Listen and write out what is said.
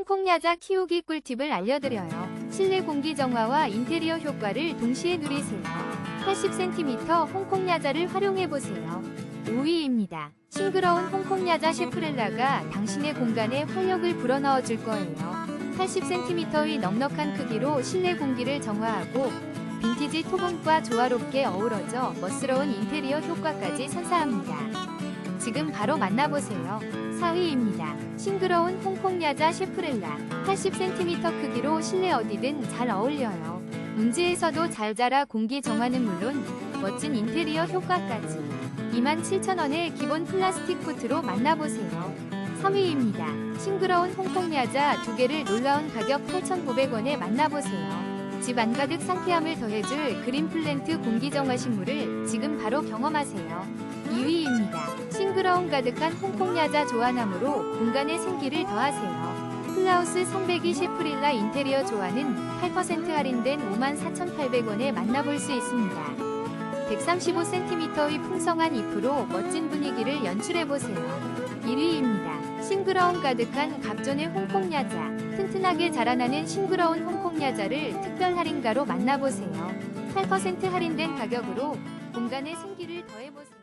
홍콩 야자 키우기 꿀팁을 알려드려요. 실내 공기 정화와 인테리어 효과를 동시에 누리세요. 80cm 홍콩 야자를 활용해보세요. 5위입니다. 싱그러운 홍콩 야자 셰프렐라가 당신의 공간에 활력을 불어넣어 줄 거예요. 80cm의 넉넉한 크기로 실내 공기를 정화하고 빈티지 토본과 조화롭게 어우러져 멋스러운 인테리어 효과까지 선사합니다. 지금 바로 만나보세요. 4위입니다. 싱그러운 홍콩 야자 셰프렐라 80cm 크기로 실내 어디든 잘 어울려요. 음지에서도 잘 자라 공기 정화는 물론 멋진 인테리어 효과까지 27,000원의 기본 플라스틱 포트로 만나보세요. 3위입니다. 싱그러운 홍콩 야자 두 개를 놀라운 가격 8,900원에 만나보세요. 집 안 가득 상쾌함을 더해줄 그린 플랜트 공기정화 식물을 지금 바로 경험하세요. 2위입니다. 싱그러운 가득한 홍콩 야자 조화나무로 공간에 생기를 더하세요. 플라우스 320 프릴라 인테리어 조화는 8% 할인된 54,800원에 만나볼 수 있습니다. 135cm의 풍성한 잎으로 멋진 분위기를 연출해보세요. 1위입니다. 싱그러운 가득한 갑존의 홍콩 야자. 튼튼하게 자라나는 싱그러운 홍콩 야자를 특별 할인가로 만나보세요. 8% 할인된 가격으로 공간에 생기를 더해보세요.